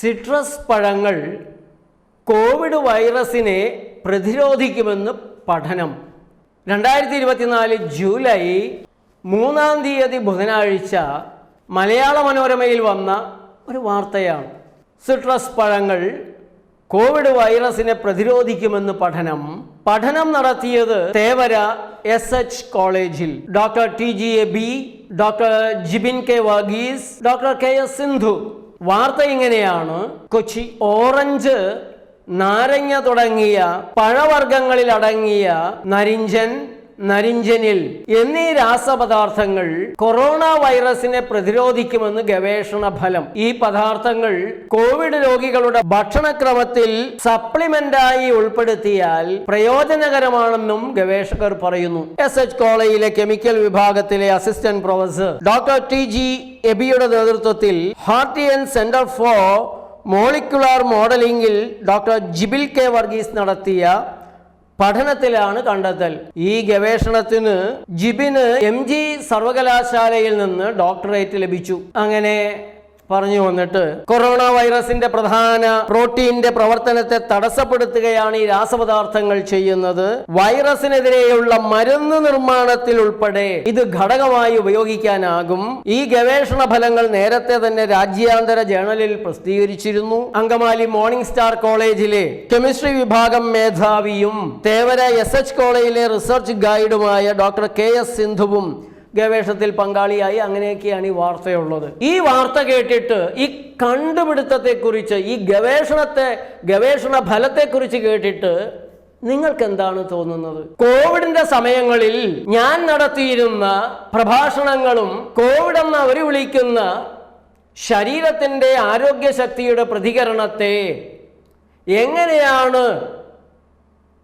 Citrus പഴങ്ങൾ Covid വൈറസിനെ പ്രതിരോധിക്കുമെന്ന് പഠനം. രണ്ടായിരത്തി ഇരുപത്തിനാല് ജൂലൈ മൂന്നാം തീയതി ബുധനാഴ്ച മലയാള മനോരമയിൽ വന്ന ഒരു വാർത്തയാണ്. സിട്രസ് പഴങ്ങൾ കോവിഡ് വൈറസിനെ പ്രതിരോധിക്കുമെന്ന് പഠനം. പഠനം നടത്തിയത് തേവര എസ് എച്ച് കോളേജിൽ. Doctor T G A B doctor Jibin K Varghese doctor K S Sindhu. വാർത്ത ഇങ്ങനെയാണ്. കൊച്ചി ഓറഞ്ച് നാരങ്ങ തുടങ്ങിയ പഴവർഗങ്ങളിൽ അടങ്ങിയ നരിഞ്ചൻ നരിഞ്ചനിൽ. എന്നീ രാസപദാർത്ഥങ്ങൾ കൊറോണ വൈറസിനെ പ്രതിരോധിക്കുമെന്ന് ഗവേഷണ ഫലം. ഈ പദാർത്ഥങ്ങൾ കോവിഡ് രോഗികളുടെ ഭക്ഷണക്രമത്തിൽ സപ്ലിമെന്റായി ഉൾപ്പെടുത്തിയാൽ പ്രയോജനകരമാണെന്നും ഗവേഷകർ പറയുന്നു. എസ് എച്ച് കോളേജിലെ കെമിക്കൽ വിഭാഗത്തിലെ assistant professor doctor T G എബിയുടെ നേതൃത്വത്തിൽ ഹാർട്ടിയൻ സെന്റർ ഫോർ മോളിക്കുലാർ മോഡലിംഗിൽ ഡോക്ടർ ജിബിൽ കെ വർഗീസ് നടത്തിയ പഠനത്തിലാണ് കണ്ടെത്തൽ. ഈ ഗവേഷണത്തിന് ജിബിന് എം സർവകലാശാലയിൽ നിന്ന് ഡോക്ടറേറ്റ് ലഭിച്ചു. അങ്ങനെ പറഞ്ഞു വന്നിട്ട് കൊറോണ വൈറസിന്റെ പ്രധാന പ്രോട്ടീന്റെ പ്രവർത്തനത്തെ തടസ്സപ്പെടുത്തുകയാണ് ഈ രാസപദാർത്ഥങ്ങൾ ചെയ്യുന്നത്. വൈറസിനെതിരെയുള്ള മരുന്ന് നിർമ്മാണത്തിൽ ഉൾപ്പെടെ ഇത് ഘടകമായി ഉപയോഗിക്കാനാകും. ഈ ഗവേഷണ ഫലങ്ങൾ നേരത്തെ തന്നെ രാജ്യാന്തര ജേണലിൽ പ്രസിദ്ധീകരിച്ചിരുന്നു. അങ്കമാലി മോർണിംഗ് സ്റ്റാർ കോളേജിലെ കെമിസ്ട്രി വിഭാഗം മേധാവിയും തേവര എസ് എച്ച് കോളേജിലെ റിസർച്ച് ഗൈഡുമായ ഡോക്ടർ കെ എസ് സിന്ധുവും ഗവേഷണത്തിൽ പങ്കാളിയായി അങ്ങനെയൊക്കെയാണ് ഈ വാർത്തയുള്ളത്. ഈ വാർത്ത കേട്ടിട്ട് ഈ കണ്ടുപിടുത്തത്തെക്കുറിച്ച് ഈ ഗവേഷണത്തെ ഗവേഷണ ഫലത്തെക്കുറിച്ച് കേട്ടിട്ട് നിങ്ങൾക്ക് എന്താണ് തോന്നുന്നത്? കോവിഡിന്റെ സമയങ്ങളിൽ ഞാൻ നടത്തിയിരുന്ന പ്രഭാഷണങ്ങളും കോവിഡ് എന്ന് അവർ വിളിക്കുന്ന ശരീരത്തിന്റെ ആരോഗ്യശക്തിയുടെ പ്രതികരണത്തെ എങ്ങനെയാണ്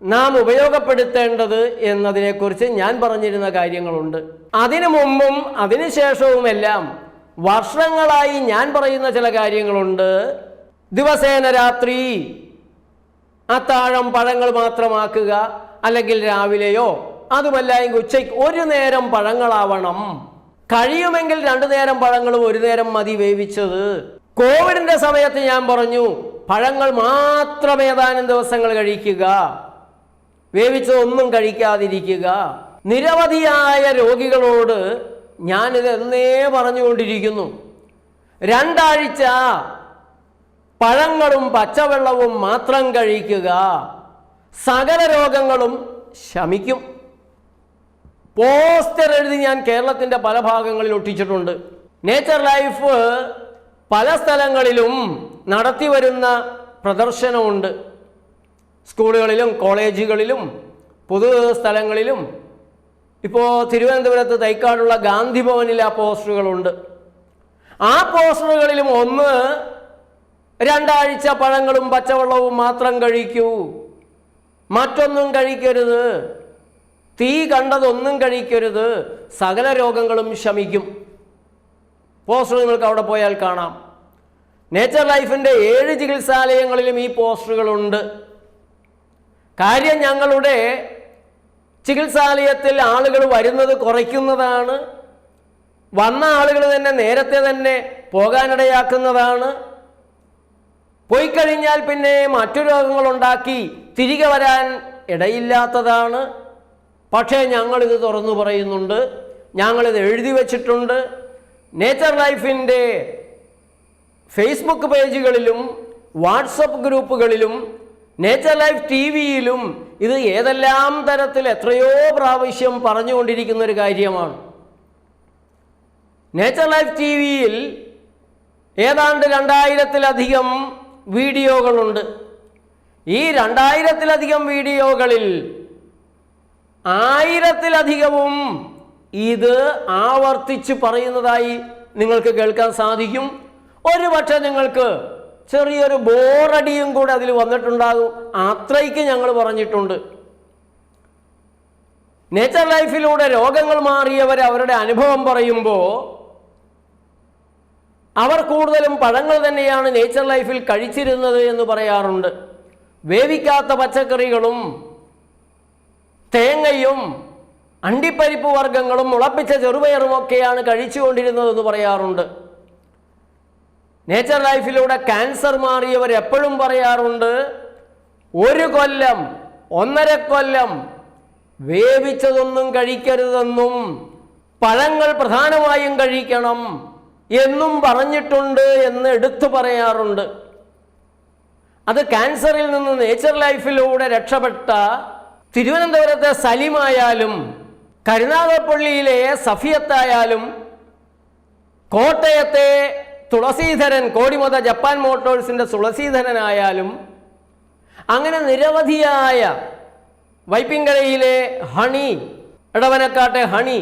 നാം ഉപയോഗപ്പെടുത്തേണ്ടത് എന്നതിനെക്കുറിച്ച് ഞാൻ പറഞ്ഞിരുന്ന കാര്യങ്ങളുണ്ട്. അതിനു മുമ്പും അതിനുശേഷവുമെല്ലാം വർഷങ്ങളായി ഞാൻ പറയുന്ന ചില കാര്യങ്ങളുണ്ട്. ദിവസേന രാത്രി അത്താഴം പഴങ്ങൾ മാത്രമാക്കുക അല്ലെങ്കിൽ രാവിലെയോ അതുമല്ല എങ്കിൽ ഉച്ചയ്ക്ക് ഒരു നേരം പഴങ്ങളാവണം. കഴിയുമെങ്കിൽ രണ്ടു നേരം പഴങ്ങളും ഒരു നേരം മതി വേവിച്ചത്. കോവിഡിന്റെ സമയത്ത് ഞാൻ പറഞ്ഞു പഴങ്ങൾ മാത്രം ഏതാനും ദിവസങ്ങൾ കഴിക്കുക. വേവിച്ചതൊന്നും കഴിക്കാതിരിക്കുക. നിരവധിയായ രോഗികളോട് ഞാനിത് എന്നേ പറഞ്ഞുകൊണ്ടിരിക്കുന്നു. രണ്ടാഴ്ച പഴങ്ങളും പച്ചവെള്ളവും മാത്രം കഴിക്കുക. സകല രോഗങ്ങളും ശമിക്കും. പോസ്റ്റർ എഴുതി ഞാൻ കേരളത്തിന്റെ പല ഭാഗങ്ങളിൽ ഒട്ടിച്ചിട്ടുണ്ട്. നേച്ചർ ലൈഫ് പല സ്ഥലങ്ങളിലും നടത്തി വരുന്ന പ്രദർശനമുണ്ട്. സ്കൂളുകളിലും കോളേജുകളിലും പൊതു സ്ഥലങ്ങളിലും ഇപ്പോൾ തിരുവനന്തപുരത്ത് തൈക്കാടുള്ള ഗാന്ധി ഭവനിൽ ആ പോസ്റ്ററുകളുണ്ട്. ആ പോസ്റ്ററുകളിലും ഒന്ന് രണ്ടാഴ്ച പഴങ്ങളും പച്ചവെള്ളവും മാത്രം കഴിക്കൂ. മറ്റൊന്നും കഴിക്കരുത്. തീ കണ്ടതൊന്നും കഴിക്കരുത്. സകല രോഗങ്ങളും ശമിക്കും. പോസ്റ്റർ നിങ്ങൾക്ക് അവിടെ പോയാൽ കാണാം. നേച്ചർ ലൈഫിന്റെ ഏഴ് ചികിത്സാലയങ്ങളിലും ഈ പോസ്റ്ററുകളുണ്ട്. കാര്യം ഞങ്ങളുടെ ചികിത്സാലയത്തിൽ ആളുകൾ വരുന്നത് കുറയ്ക്കുന്നതാണ് വന്ന ആളുകൾ തന്നെ നേരത്തെ തന്നെ പോകാനിടയാക്കുന്നതാണ്. പോയി കഴിഞ്ഞാൽ പിന്നെ മറ്റു രോഗങ്ങളുണ്ടാക്കി തിരികെ വരാൻ ഇടയില്ലാത്തതാണ്. പക്ഷേ ഞങ്ങളിത് തുറന്നു പറയുന്നുണ്ട് ഞങ്ങളിത് എഴുതി വച്ചിട്ടുണ്ട്. നേച്ചർ ലൈഫിന്റെ ഫേസ്ബുക്ക് പേജുകളിലും വാട്സപ്പ് ഗ്രൂപ്പുകളിലും നേച്ചർ ലൈഫ് ടി വിയിലും ഇത് ഏതെല്ലാം തരത്തിൽ എത്രയോ പ്രാവശ്യം പറഞ്ഞുകൊണ്ടിരിക്കുന്ന ഒരു കാര്യമാണ്. നേച്ചർ ലൈഫ് ടി വിയിൽ ഏതാണ്ട് രണ്ടായിരത്തിലധികം വീഡിയോകളുണ്ട്. ഈ രണ്ടായിരത്തിലധികം വീഡിയോകളിൽ ആയിരത്തിലധികവും ഇത് ആവർത്തിച്ച് പറയുന്നതായി നിങ്ങൾക്ക് കേൾക്കാൻ സാധിക്കും. ഒരുപക്ഷെ നിങ്ങൾക്ക് ചെറിയൊരു ബോറടിയും കൂടെ അതിൽ വന്നിട്ടുണ്ടാകും. അത്രയ്ക്ക് ഞങ്ങൾ പറഞ്ഞിട്ടുണ്ട്. നേച്ചർ ലൈഫിലൂടെ രോഗങ്ങൾ മാറിയവർ അവരുടെ അനുഭവം പറയുമ്പോൾ അവർ കൂടുതലും പഴങ്ങൾ തന്നെയാണ് നേച്ചർ ലൈഫിൽ കഴിച്ചിരുന്നത് എന്ന് പറയാറുണ്ട്. വേവിക്കാത്ത പച്ചക്കറികളും തേങ്ങയും അണ്ടിപ്പരിപ്പ് വർഗങ്ങളും മുളപ്പിച്ച ചെറുപയറും ഒക്കെയാണ് കഴിച്ചുകൊണ്ടിരുന്നതെന്ന് പറയാറുണ്ട്. നേച്ചർ ലൈഫിലൂടെ ക്യാൻസർ മാറിയവർ എപ്പോഴും പറയാറുണ്ട് ഒരു കൊല്ലം ഒന്നര കൊല്ലം വേവിച്ചതൊന്നും കഴിക്കരുതെന്നും പഴങ്ങൾ പ്രധാനമായും കഴിക്കണം എന്നും പറഞ്ഞിട്ടുണ്ട് എന്ന് എടുത്തു പറയാറുണ്ട്. അത് ക്യാൻസറിൽ നിന്ന് നേച്ചർ ലൈഫിലൂടെ രക്ഷപ്പെട്ട തിരുവനന്തപുരത്തെ സലിമായാലും കരുനാഗപ്പള്ളിയിലെ സഫിയത്തായാലും കോട്ടയത്തെ തുളസീധരൻ കോടിമത ജപ്പാൻ മോട്ടോഴ്സിന്റെ തുളസീധരനായാലും അങ്ങനെ നിരവധിയായ വൈപ്പിങ്കരയിലെ ഹണി ഇടവനക്കാട്ടെ ഹണി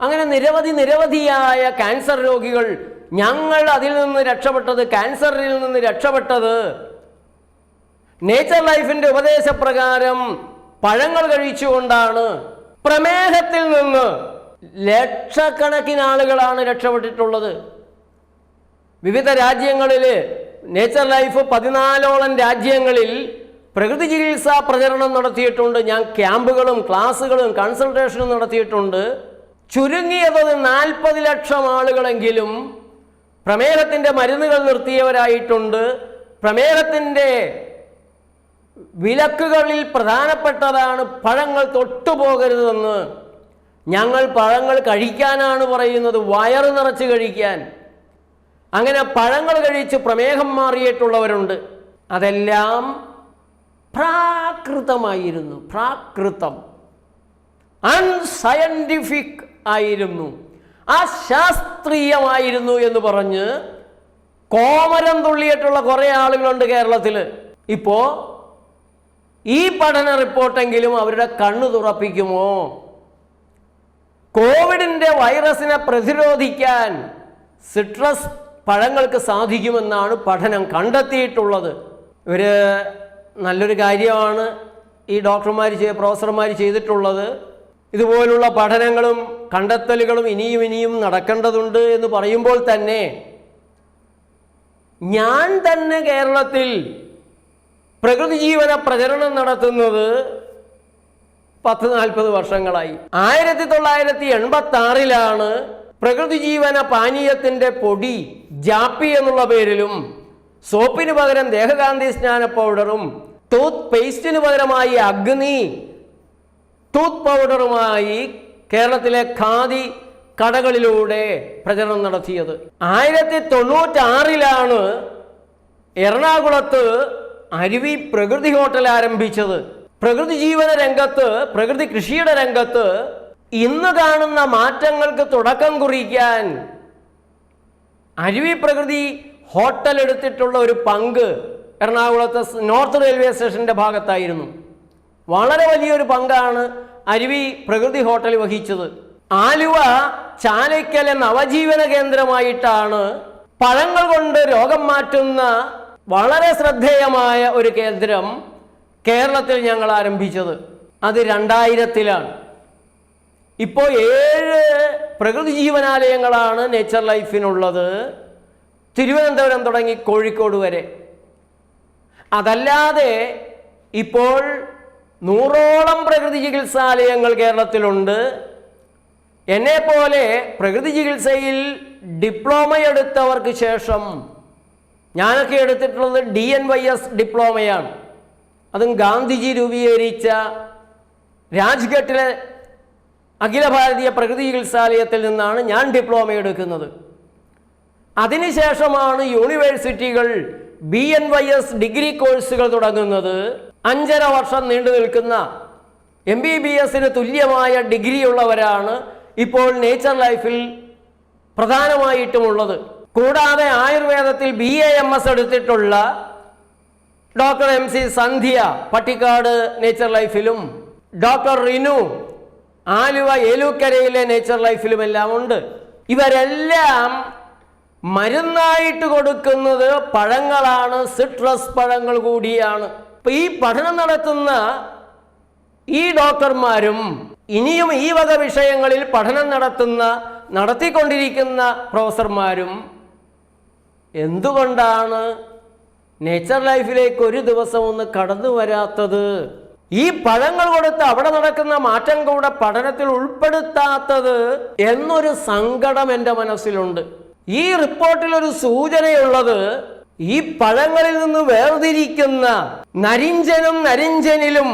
അങ്ങനെ നിരവധി നിരവധിയായ ക്യാൻസർ രോഗികൾ ഞങ്ങൾ അതിൽ നിന്ന് രക്ഷപ്പെട്ടത് ക്യാൻസറിൽ നിന്ന് രക്ഷപ്പെട്ടത്. നേച്ചർ ലൈഫിന്റെ ഉപദേശപ്രകാരം പഴങ്ങൾ കഴിച്ചുകൊണ്ടാണ്. പ്രമേഹത്തിൽ നിന്ന് ലക്ഷക്കണക്കിന് ആളുകളാണ് രക്ഷപ്പെട്ടിട്ടുള്ളത്. വിവിധ രാജ്യങ്ങളിൽ നേച്ചർ ലൈഫ് പതിനാലോളം രാജ്യങ്ങളിൽ പ്രകൃതി ചികിത്സാ പ്രചരണം നടത്തിയിട്ടുണ്ട്. ഞാൻ ക്യാമ്പുകളും ക്ലാസ്സുകളും കൺസൾട്ടേഷനും നടത്തിയിട്ടുണ്ട്. ചുരുങ്ങിയത് നാൽപ്പത് ലക്ഷം ആളുകളെങ്കിലും പ്രമേഹത്തിന്റെ മരുന്നുകൾ നിർത്തിയവരായിട്ടുണ്ട്. പ്രമേഹത്തിന്റെ വിലക്കുകളിൽ പ്രധാനപ്പെട്ടതാണ് പഴങ്ങൾ തൊട്ടുപോകരുതെന്ന്. ഞങ്ങൾ പഴങ്ങൾ കഴിക്കാനാണ് പറയുന്നത് വയറ് നിറച്ച് കഴിക്കാൻ. അങ്ങനെ പഴങ്ങൾ കഴിച്ച് പ്രമേഹം മാറിയിട്ടുള്ളവരുണ്ട്. അതെല്ലാം പ്രാകൃതമായിരുന്നു. പ്രാകൃതം. അൺസയന്റിഫിക് ആയിരുന്നു. അശാസ്ത്രീയമായിരുന്നു എന്ന് പറഞ്ഞ് കോമരം തുള്ളിയിട്ടുള്ള കുറേ ആളുകളുണ്ട് കേരളത്തിൽ ഇപ്പോൾ ഈ പഠന റിപ്പോർട്ടെങ്കിലും അവരുടെ കണ്ണു തുറപ്പിക്കുമോ? കോവിഡിന്റെ വൈറസിനെ പ്രതിരോധിക്കാൻ സിട്രസ് പഴങ്ങൾക്ക് സാധിക്കുമെന്നാണ് പഠനം കണ്ടെത്തിയിട്ടുള്ളത്. ഒരു നല്ലൊരു കാര്യമാണ് ഈ ഡോക്ടർമാർ ചെയ്ത് പ്രൊഫസർമാർ ചെയ്തിട്ടുള്ളത്. ഇതുപോലുള്ള പഠനങ്ങളും കണ്ടെത്തലുകളും ഇനിയും ഇനിയും നടക്കേണ്ടതുണ്ട് എന്ന് പറയുമ്പോൾ തന്നെ ഞാൻ തന്നെ കേരളത്തിൽ പ്രകൃതി ജീവന പ്രചരണം നടത്തുന്നത് പത്ത് നാൽപ്പത് വർഷങ്ങളായി. ആയിരത്തി തൊള്ളായിരത്തി എൺപത്തി ആറിലാണ് പ്രകൃതി ജീവന പാനീയത്തിന്റെ പൊടി ജാപ്പി എന്നുള്ള പേരിലും സോപ്പിന് പകരം ദേഹകാന്തി സ്നാന പൗഡറും ടൂത്ത് പേസ്റ്റിന് പകരമായി അഗ്നി ടൂത്ത് പൗഡറുമായി കേരളത്തിലെ ഖാദി കടകളിലൂടെ പ്രചരണം നടത്തിയത്. ആയിരത്തി തൊണ്ണൂറ്റാറിലാണ് എറണാകുളത്ത് അരുവി പ്രകൃതി ഹോട്ടൽ ആരംഭിച്ചത്. പ്രകൃതി ജീവന രംഗത്ത് പ്രകൃതി കൃഷിയുടെ രംഗത്ത് ഇന്ന് കാണുന്ന മാറ്റങ്ങൾക്ക് തുടക്കം കുറിക്കാൻ അരുവി പ്രകൃതി ഹോട്ടൽ എടുത്തിട്ടുള്ള ഒരു പങ്ക് എറണാകുളത്തെ നോർത്ത് റെയിൽവേ സ്റ്റേഷന്റെ ഭാഗത്തായിരുന്നു. വളരെ വലിയൊരു പങ്കാണ് അരുവി പ്രകൃതി ഹോട്ടൽ വഹിച്ചത്. ആലുവ ചാലയ്ക്കലെ നവജീവന കേന്ദ്രമായിട്ടാണ് പഴങ്ങൾ കൊണ്ട് രോഗം മാറ്റുന്ന വളരെ ശ്രദ്ധേയമായ ഒരു കേന്ദ്രം കേരളത്തിൽ ഞങ്ങൾ ആരംഭിച്ചത്. അത് രണ്ടായിരത്തിലാണ്. ഇപ്പോൾ ഏഴ് പ്രകൃതി ജീവനാലയങ്ങളാണ് നേച്ചർ ലൈഫിനുള്ളത് തിരുവനന്തപുരം തുടങ്ങി കോഴിക്കോട് വരെ. അതല്ലാതെ ഇപ്പോൾ നൂറോളം പ്രകൃതി ചികിത്സാലയങ്ങൾ കേരളത്തിലുണ്ട്. എന്നെ പോലെ പ്രകൃതി ചികിത്സയിൽ ഡിപ്ലോമ എടുത്തവർക്ക് ശേഷം ഞാനൊക്കെ എടുത്തിട്ടുള്ളത് ഡി എൻ വൈ എസ് ഡിപ്ലോമയാണ് അതും ഗാന്ധിജി രൂപീകരിച്ച രാജ്ഘട്ടിലെ അഖില ഭാരതീയ പ്രകൃതി ചികിത്സാലയത്തിൽ നിന്നാണ് ഞാൻ ഡിപ്ലോമ എടുക്കുന്നത്. അതിനുശേഷമാണ് യൂണിവേഴ്സിറ്റികൾ B N Y S degree കോഴ്സുകൾ തുടങ്ങുന്നത്. അഞ്ചര വർഷം നീണ്ടു നിൽക്കുന്ന എം ബി ബി എസിന് തുല്യമായ ഡിഗ്രിയുള്ളവരാണ് ഇപ്പോൾ നേച്ചർ ലൈഫിൽ പ്രധാനമായിട്ടുമുള്ളത്. കൂടാതെ ആയുർവേദത്തിൽ ബി എ എം എസ് എടുത്തിട്ടുള്ള doctor M C Sandhya Pattikkad nature ലൈഫിലും ഡോക്ടർ റിനു ആലുവ ഏലൂക്കരയിലെ നേച്ചർ ലൈഫിലും എല്ലാം ഉണ്ട്. ഇവരെല്ലാം മരുന്നായിട്ട് കൊടുക്കുന്നത് പഴങ്ങളാണ് സിട്രസ് പഴങ്ങൾ കൂടിയാണ്. ഇപ്പൊ ഈ പഠനം നടത്തുന്ന ഈ ഡോക്ടർമാരും ഇനിയും ഈ വക വിഷയങ്ങളിൽ പഠനം നടത്തുന്ന നടത്തിക്കൊണ്ടിരിക്കുന്ന പ്രൊഫസർമാരും എന്തുകൊണ്ടാണ് നേച്ചർ ലൈഫിലേക്ക് ഒരു ദിവസം ഒന്ന് കടന്നു വരാത്തത് ഈ പഴങ്ങൾ കൊടുത്ത് അവിടെ നടക്കുന്ന മാറ്റം കൂടെ പഠനത്തിൽ ഉൾപ്പെടുത്താത്തത് എന്നൊരു സങ്കടം എന്റെ മനസ്സിലുണ്ട്. ഈ റിപ്പോർട്ടിൽ ഒരു സൂചനയുള്ളത് ഈ പഴങ്ങളിൽ നിന്ന് വേർതിരിക്കുന്ന നരിഞ്ചനും നരിഞ്ചനിലും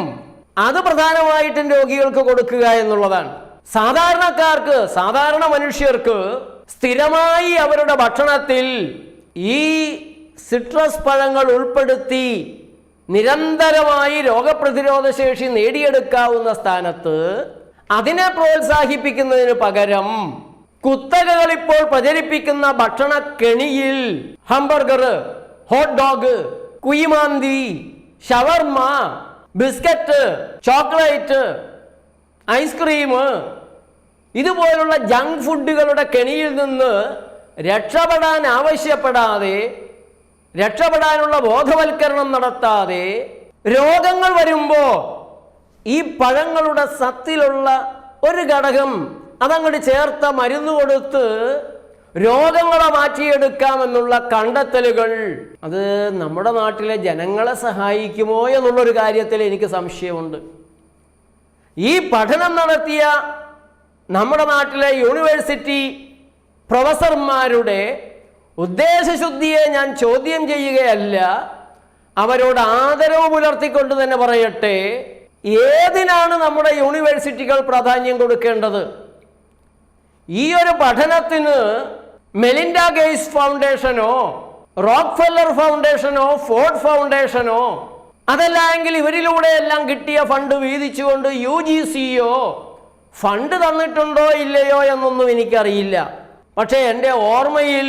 അത് പ്രധാനമായിട്ടും രോഗികൾക്ക് കൊടുക്കുക എന്നുള്ളതാണ്. സാധാരണക്കാർക്ക് സാധാരണ മനുഷ്യർക്ക് സ്ഥിരമായി അവരുടെ ഭക്ഷണത്തിൽ ഈ സിട്രസ് പഴങ്ങൾ ഉൾപ്പെടുത്തി നിരന്തരമായി രോഗപ്രതിരോധ ശേഷി നേടിയെടുക്കാവുന്ന സ്ഥാനത്ത് അതിനെ പ്രോത്സാഹിപ്പിക്കുന്നതിന് പകരം കുത്തകകൾ ഇപ്പോൾ പ്രചരിപ്പിക്കുന്ന ഭക്ഷണ കെണിയിൽ ഹംബർഗർ ഹോട്ട് ഡോഗ് കുയിമാന്തി ഷവർമ ബിസ്ക്കറ്റ് ചോക്ലേറ്റ് ഐസ്ക്രീം ഇതുപോലുള്ള ജങ്ക് ഫുഡുകളുടെ കെണിയിൽ നിന്ന് രക്ഷപ്പെടാൻ ആവശ്യപ്പെടാതെ രക്ഷപ്പെടാനുള്ള ബോധവൽക്കരണം നടത്താതെ രോഗങ്ങൾ വരുമ്പോൾ ഈ പഴങ്ങളുടെ സത്തിലുള്ള ഒരു ഘടകം അതങ്ങോട്ട് ചേർത്ത മരുന്ന് കൊടുത്ത് രോഗങ്ങളെ മാറ്റിയെടുക്കാമെന്നുള്ള കണ്ടെത്തലുകൾ അത് നമ്മുടെ നാട്ടിലെ ജനങ്ങളെ സഹായിക്കുമോ എന്നുള്ളൊരു കാര്യത്തിൽ എനിക്ക് സംശയമുണ്ട്. ഈ പഠനം നടത്തിയ നമ്മുടെ നാട്ടിലെ യൂണിവേഴ്സിറ്റി പ്രൊഫസർമാരുടെ ഉദ്ദേശശുദ്ധിയെ ഞാൻ ചോദ്യം ചെയ്യുകയല്ല. അവരോട് ആദരവ് പുലർത്തിക്കൊണ്ട് തന്നെ പറയട്ടെ. ഏതിനാണ് നമ്മുടെ യൂണിവേഴ്സിറ്റികൾ പ്രാധാന്യം കൊടുക്കേണ്ടത്? ഈ ഒരു പഠനത്തിന് മെലിൻഡ ഗേസ് ഫൗണ്ടേഷനോ റോക്ക്ഫെല്ലർ ഫൗണ്ടേഷനോ ഫോർഡ് ഫൗണ്ടേഷനോ അതല്ലെങ്കിൽ ഇവരിലൂടെ എല്ലാം കിട്ടിയ ഫണ്ട് വീതിച്ചുകൊണ്ട് യു ജി സിയോ ഫണ്ട് തന്നിട്ടുണ്ടോ ഇല്ലയോ എന്നൊന്നും എനിക്കറിയില്ല. പക്ഷേ എന്റെ ഓർമ്മയിൽ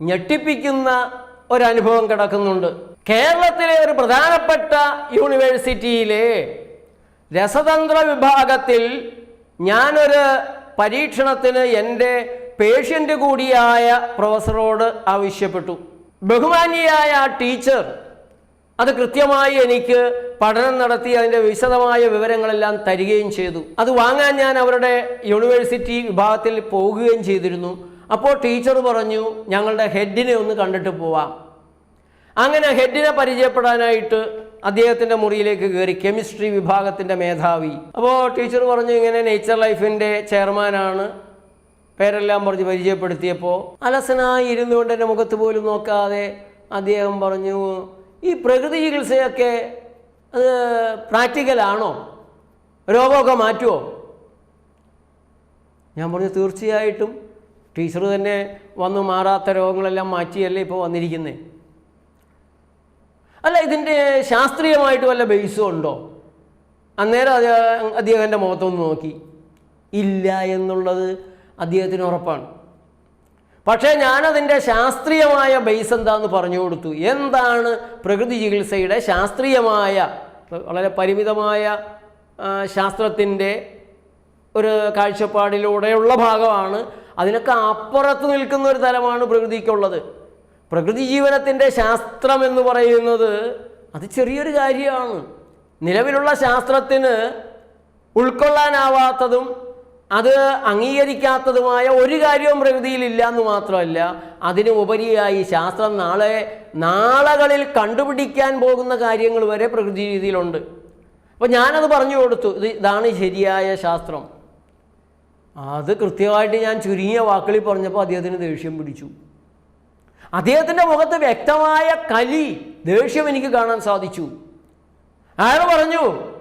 ഞെട്ടിപ്പിക്കുന്ന ഒരനുഭവം കിടക്കുന്നുണ്ട്. കേരളത്തിലെ ഒരു പ്രധാനപ്പെട്ട യൂണിവേഴ്സിറ്റിയിലെ രസതന്ത്ര വിഭാഗത്തിൽ ഞാനൊരു പരീക്ഷണത്തിന് എന്റെ പേഷ്യന്റ് കൂടിയായ പ്രൊഫസറോട് ആവശ്യപ്പെട്ടു. ബഹുമാനിയായ ടീച്ചർ അത് കൃത്യമായി എനിക്ക് പഠനം നടത്തി അതിന്റെ വിശദമായ വിവരങ്ങളെല്ലാം തരികയും ചെയ്തു. അത് വാങ്ങാൻ ഞാൻ അവരുടെ യൂണിവേഴ്സിറ്റി വിഭാഗത്തിൽ പോകുകയും ചെയ്തിരുന്നു. അപ്പോൾ ടീച്ചർ പറഞ്ഞു ഞങ്ങളുടെ ഹെഡിനെ ഒന്ന് കണ്ടിട്ട് പോവാം. അങ്ങനെ ഹെഡിനെ പരിചയപ്പെടാനായിട്ട് അദ്ദേഹത്തിന്റെ മുറിയിലേക്ക് കയറി കെമിസ്ട്രി വിഭാഗത്തിന്റെ മേധാവി. അപ്പോൾ ടീച്ചർ പറഞ്ഞു ഇങ്ങനെ നേച്ചർ ലൈഫിന്റെ ചെയർമാനാണ്. പേരെല്ലാം പറഞ്ഞ് പരിചയപ്പെടുത്തിയപ്പോൾ അലസനായി ഇരുന്നുകൊണ്ട് എന്റെ മുഖത്ത് പോലും നോക്കാതെ അദ്ദേഹം പറഞ്ഞു ഈ പ്രകൃതി ചികിത്സയൊക്കെ അത് പ്രാക്ടിക്കലാണോ രോഗമൊക്കെ മാറ്റുമോ ഞാൻ പറഞ്ഞു തീർച്ചയായിട്ടും. ടീച്ചർ തന്നെ വന്നു മാറാത്ത രോഗങ്ങളെല്ലാം മാറ്റിയല്ലേ ഇപ്പോൾ വന്നിരിക്കുന്നത് അല്ല ഇതിന്റെ ശാസ്ത്രീയമായിട്ട് വല്ല ബേസും ഉണ്ടോ? അന്നേരം അത് അദ്ദേഹത്തിന്റെ മുഖത്തൊന്ന് നോക്കി. ഇല്ല എന്നുള്ളത് അദ്ദേഹത്തിന് ഉറപ്പാണ്. പക്ഷേ ഞാനതിന്റെ ശാസ്ത്രീയമായ ബേസ് എന്താന്ന് പറഞ്ഞു കൊടുത്തു. എന്താണ് പ്രകൃതി ചികിത്സയുടെ ശാസ്ത്രീയമായ വളരെ പരിമിതമായ ശാസ്ത്രത്തിന്റെ ഒരു കാഴ്ചപ്പാടിലൂടെയുള്ള ഭാഗമാണ് അതിനൊക്കെ അപ്പുറത്ത് നിൽക്കുന്ന ഒരു തലമാണ് പ്രകൃതിക്കുള്ളത്. പ്രകൃതി ജീവനത്തിന്റെ ശാസ്ത്രം എന്ന് പറയുന്നത് അത് ചെറിയൊരു കാര്യമാണ്. നിലവിലുള്ള ശാസ്ത്രത്തിന് ഉൾക്കൊള്ളാനാവാത്തതും അത് അംഗീകരിക്കാത്തതുമായ ഒരു കാര്യവും പ്രകൃതിയിലില്ല എന്ന് മാത്രമല്ല അതിന് ഉപരിയായി ശാസ്ത്രം നാളെ നാളകളിൽ കണ്ടുപിടിക്കാൻ പോകുന്ന കാര്യങ്ങൾ വരെ പ്രകൃതി രീതിയിലുണ്ട്. അപ്പോൾ ഞാനത് പറഞ്ഞു കൊടുത്തു. ഇത് ഇതാണ് ശരിയായ ശാസ്ത്രം. അത് കൃത്യമായിട്ട് ഞാൻ ചുരുങ്ങിയ വാക്കുകളിൽ പറഞ്ഞപ്പോൾ അദ്ദേഹത്തിന് ദേഷ്യം പിടിച്ചു. അദ്ദേഹത്തിന്റെ മുഖത്ത് വ്യക്തമായ കലി ദേഷ്യം എനിക്ക് കാണാൻ സാധിച്ചു. അയാൾ പറഞ്ഞു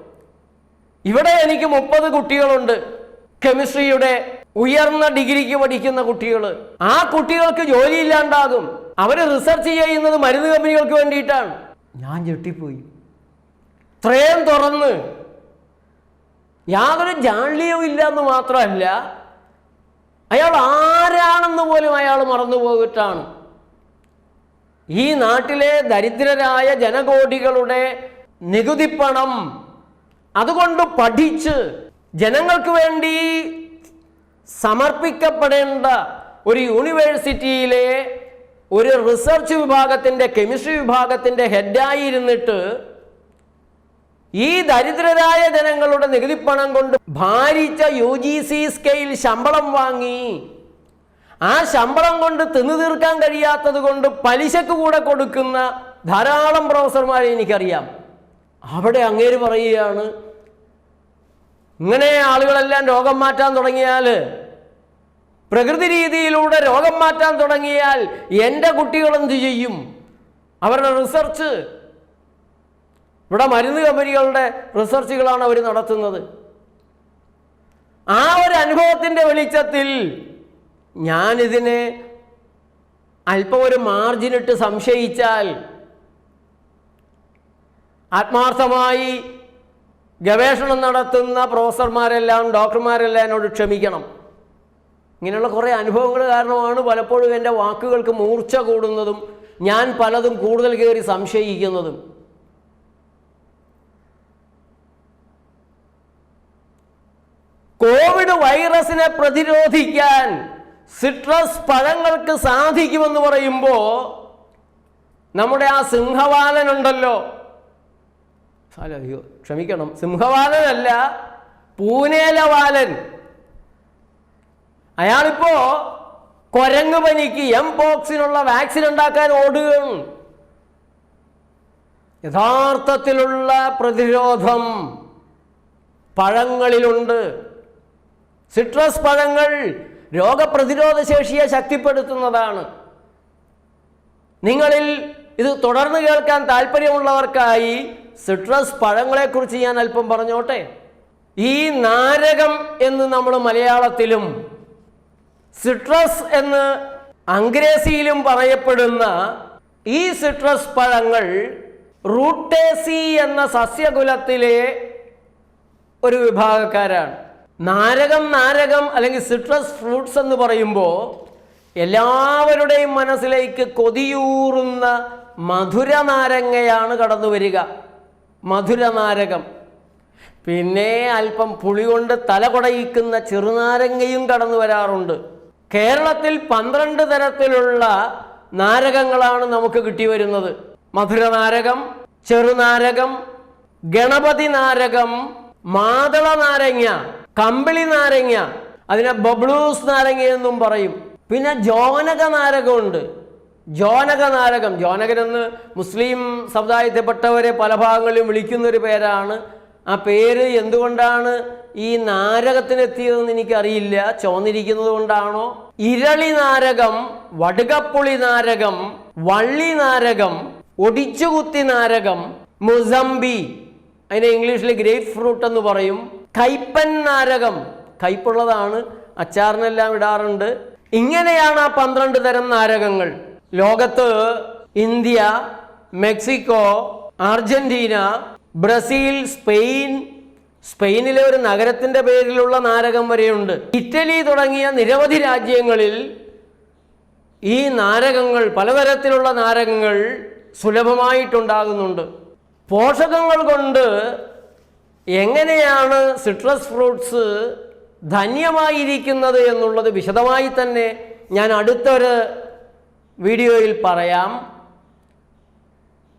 ഇവിടെ എനിക്ക് മുപ്പത് കുട്ടികളുണ്ട്. കെമിസ്ട്രിയുടെ ഉയർന്ന ഡിഗ്രിക്ക് പഠിക്കുന്ന കുട്ടികൾ ആ കുട്ടികൾക്ക് ജോലിയില്ലാണ്ടാകും. അവർ റിസർച്ച് ചെയ്യുന്നത് മരുന്ന് കമ്പനികൾക്ക് വേണ്ടിയിട്ടാണ്. ഞാൻ ഞെട്ടിപ്പോയി. ത്രയം തുറന്ന് യാതൊരു ജാള്യവും ഇല്ല എന്ന് മാത്രമല്ല അയാൾ ആരാണെന്ന് പോലും അയാൾ മറന്നുപോയിട്ടാണ് ഈ നാട്ടിലെ ദരിദ്രരായ ജനകോടികളുടെ നികുതിപ്പണം അതുകൊണ്ട് പഠിച്ച് ജനങ്ങൾക്ക് വേണ്ടി സമർപ്പിക്കപ്പെടേണ്ട ഒരു യൂണിവേഴ്സിറ്റിയിലെ ഒരു റിസർച്ച് വിഭാഗത്തിന്റെ കെമിസ്ട്രി വിഭാഗത്തിന്റെ ഹെഡായി ഇരുന്നിട്ട് ഈ ദരിദ്രരായ ജനങ്ങളുടെ നികുതിപ്പണം കൊണ്ട് ഭാരിച്ച യു ജി സി സ്കെയിൽ ശമ്പളം വാങ്ങി. ആ ശമ്പളം കൊണ്ട് തിന്നു തീർക്കാൻ കഴിയാത്തത് കൊണ്ട് പലിശക്ക് കൂടെ കൊടുക്കുന്ന ധാരാളം പ്രൊഫസർമാരെ എനിക്കറിയാം. അവിടെ അങ്ങേര് പറയുകയാണ് ഇങ്ങനെ ആളുകളെല്ലാം രോഗം മാറ്റാൻ തുടങ്ങിയാൽ പ്രകൃതി രീതിയിലൂടെ രോഗം മാറ്റാൻ തുടങ്ങിയാൽ എന്റെ കുട്ടികൾ എന്ത് ചെയ്യും? അവരുടെ റിസർച്ച് ഇവിടെ മരുന്ന് കമ്പനികളുടെ റിസർച്ചുകളാണ് അവർ നടത്തുന്നത്. ആ ഒരു അനുഭവത്തിന്റെ വെളിച്ചത്തിൽ ഞാനിതിനെ അല്പം ഒരു മാർജിനിട്ട് സംശയിച്ചാൽ ആത്മാർത്ഥമായി ഗവേഷണം നടത്തുന്ന പ്രൊഫസർമാരെല്ലാം ഡോക്ടർമാരെല്ലാം എന്നോട് ക്ഷമിക്കണം. ഇങ്ങനെയുള്ള കുറേ അനുഭവങ്ങൾ കാരണമാണ് പലപ്പോഴും എന്റെ വാക്കുകൾക്ക് മൂർച്ച കൂടുന്നതും ഞാൻ പലതും കൂടുതൽ കയറി സംശയിക്കുന്നതും. കോവിഡ് വൈറസിനെ പ്രതിരോധിക്കാൻ സിട്രസ് പഴങ്ങൾക്ക് സാധിക്കുമെന്ന് പറയുമ്പോൾ നമ്മുടെ ആ സിംഹവാലനുണ്ടല്ലോ. അയ്യോ ക്ഷമിക്കണം. സിംഹവാലനല്ല പൂനേലവാലൻ. അയാളിപ്പോ കൊരങ്ങ് പനിക്ക് എം പോക്സിനുള്ള വാക്സിൻ ഉണ്ടാക്കാൻ ഓടുകയാണ്. യഥാർത്ഥത്തിലുള്ള പ്രതിരോധം പഴങ്ങളിലുണ്ട്. സിട്രസ് പഴങ്ങൾ രോഗപ്രതിരോധ ശേഷിയെ ശക്തിപ്പെടുത്തുന്നതാണ്. നിങ്ങളിൽ ഇത് തുടർന്ന് കേൾക്കാൻ താല്പര്യമുള്ളവർക്കായി സിട്രസ് പഴങ്ങളെക്കുറിച്ച് ഞാൻ അല്പം പറഞ്ഞോട്ടെ. ഈ നാരകം എന്ന് നമ്മൾ മലയാളത്തിലും സിട്രസ് എന്ന് അംഗ്രേസിയിലും പറയപ്പെടുന്ന ഈ സിട്രസ് പഴങ്ങൾ റൂട്ടേസി എന്ന സസ്യകുലത്തിലെ ഒരു വിഭാഗക്കാരാണ്. നാരകം നാരകം അല്ലെങ്കിൽ സിട്രസ് ഫ്രൂട്ട്സ് എന്ന് പറയുമ്പോൾ എല്ലാവരുടെയും മനസ്സിലേക്ക് കൊതിയൂറുന്ന മധുര നാരങ്ങയാണ് കടന്നു വരിക. മധുര നാരകം. പിന്നെ അല്പം പുളി കൊണ്ട് തല കൊടയിക്കുന്ന ചെറുനാരങ്ങയും കടന്നു വരാറുണ്ട്. കേരളത്തിൽ പന്ത്രണ്ട് തരത്തിലുള്ള നാരകങ്ങളാണ് നമുക്ക് കിട്ടി വരുന്നത്. മധുര നാരകം ചെറുനാരകം ഗണപതി നാരകം മാതള നാരങ്ങ. കമ്പിളി നാരങ്ങ അതിനെ ബബ്ലൂസ് നാരങ്ങ എന്നും പറയും. പിന്നെ ജോനക നാരകമുണ്ട്. ജോനക നാരകം ജോനകൻ എന്ന് മുസ്ലിം സമുദായത്തിൽപ്പെട്ടവരെ പല ഭാഗങ്ങളിലും വിളിക്കുന്ന ഒരു പേരാണ്. ആ പേര് എന്തുകൊണ്ടാണ് ഈ നാരകത്തിനെത്തിയതെന്ന് എനിക്കറിയില്ല. ചോന്നിരിക്കുന്നത് കൊണ്ടാണോ? ഇരളി നാരകം വടുകപ്പുളി നാരകം വള്ളി നാരകം ഒടിച്ചുകുത്തി നാരകം മുസംബി. അതിനെ ഇംഗ്ലീഷിൽ ഗ്രേപ്പ് ഫ്രൂട്ട് എന്ന് പറയും. കൈപ്പൻ നാരകം. കയ്പുള്ളതാണ് അച്ചാറിനെല്ലാം ഇടാറുണ്ട്. ഇങ്ങനെയാണ് ആ പന്ത്രണ്ട് തരം നാരകങ്ങൾ. ലോകത്ത് India Mexico Argentina Brazil Spain സ്പെയിനിലെ ഒരു നഗരത്തിന്റെ പേരിലുള്ള നാരകം വരെയുണ്ട്. ഇറ്റലി തുടങ്ങിയ നിരവധി രാജ്യങ്ങളിൽ ഈ നാരകങ്ങൾ പലതരത്തിലുള്ള നാരകങ്ങൾ സുലഭമായിട്ടുണ്ടാകുന്നുണ്ട്. പോഷകങ്ങൾ കൊണ്ട് എങ്ങനെയാണ് സിട്രസ് ഫ്രൂട്ട്സ് ധന്യമായിരിക്കുന്നത് എന്നുള്ളത് വിശദമായി തന്നെ ഞാൻ അടുത്തൊരു വീഡിയോയിൽ പറയാം.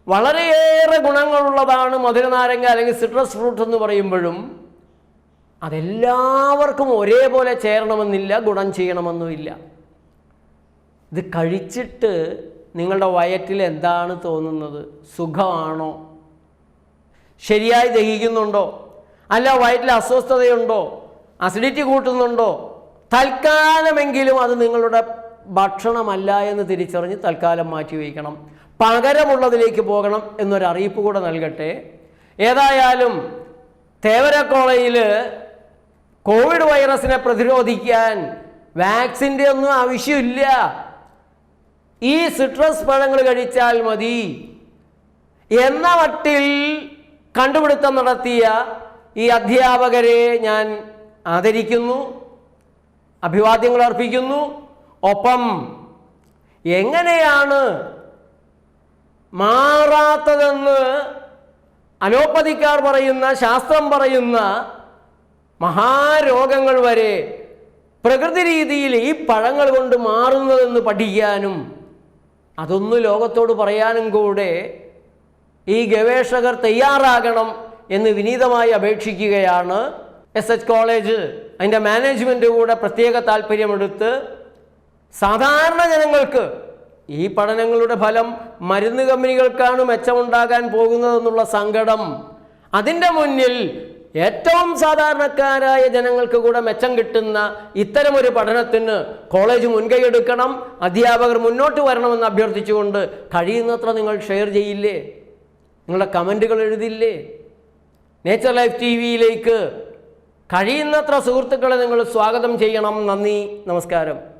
വളരെയേറെ ഗുണങ്ങളുള്ളതാണ് മധുരനാരങ്ങ അല്ലെങ്കിൽ സിട്രസ് ഫ്രൂട്ട് എന്ന് പറയുമ്പോഴും അതെല്ലാവർക്കും ഒരേപോലെ ചേരണമെന്നില്ല ഗുണം ചെയ്യണമെന്നുമില്ല. ഇത് കഴിച്ചിട്ട് നിങ്ങളുടെ വയറ്റിൽ എന്താണ് തോന്നുന്നത്? സുഖമാണോ? ശരിയായി ദഹിക്കുന്നുണ്ടോ? അല്ല വയറ്റിൽ അസ്വസ്ഥതയുണ്ടോ? അസിഡിറ്റി കൂട്ടുന്നുണ്ടോ? തൽക്കാലമെങ്കിലും അത് നിങ്ങളുടെ ഭക്ഷണമല്ല എന്ന് തിരിച്ചറിഞ്ഞ് തൽക്കാലം മാറ്റി വയ്ക്കണം. പകരമുള്ളതിലേക്ക് പോകണം എന്നൊരറിയിപ്പ് കൂടെ നൽകട്ടെ. ഏതായാലും തേവര കോളേജിൽ കോവിഡ് വൈറസിനെ പ്രതിരോധിക്കാൻ വാക്സിന്റെ ഒന്നും ആവശ്യമില്ല. ഈ സിട്രസ് പഴങ്ങൾ കഴിച്ചാൽ മതി. എന്ന മട്ടിൽ കണ്ടുപിടുത്തം നടത്തിയ ഈ അധ്യാപകരെ ഞാൻ ആദരിക്കുന്നു അഭിവാദ്യങ്ങൾ അർപ്പിക്കുന്നു. ഒപ്പം എങ്ങനെയാണ് മാറാത്തതെന്ന് അലോപ്പതിക്കാർ പറയുന്ന ശാസ്ത്രം പറയുന്ന മഹാരോഗങ്ങൾ വരെ പ്രകൃതി രീതിയിൽ ഈ പഴങ്ങൾ കൊണ്ട് മാറുന്നതെന്ന് പഠിക്കാനും അതൊന്ന് ലോകത്തോട് പറയാനും കൂടെ ഈ ഗവേഷകർ തയ്യാറാകണം എന്ന് വിനീതമായി അപേക്ഷിക്കുകയാണ് എസ് എച്ച് കോളേജ് അതിന്റെ മാനേജ്മെന്റ് കൂടെ പ്രത്യേക താല്പര്യമെടുത്ത് സാധാരണ ജനങ്ങൾക്ക് ഈ പഠനങ്ങളുടെ ഫലം മരുന്ന് കമ്പനികൾക്കാണ് മെച്ചമുണ്ടാകാൻ പോകുന്നതെന്നുള്ള സങ്കടം. അതിന്റെ മുന്നിൽ ഏറ്റവും സാധാരണക്കാരായ ജനങ്ങൾക്ക് കൂടെ മെച്ചം കിട്ടുന്ന ഇത്തരമൊരു പഠനത്തിന് കോളേജ് മുൻകൈയെടുക്കണം അധ്യാപകർ മുന്നോട്ട് വരണമെന്ന് അഭ്യർത്ഥിച്ചുകൊണ്ട് കഴിയുന്നത്ര നിങ്ങൾ ഷെയർ ചെയ്യില്ലേ? നിങ്ങളുടെ കമന്റുകൾ എഴുതില്ലേ? നേച്ചർ ലൈഫ് ടി വിയിലേക്ക് കഴിയുന്നത്ര സുഹൃത്തുക്കളെ നിങ്ങൾ സ്വാഗതം ചെയ്യണം. നന്ദി നമസ്കാരം.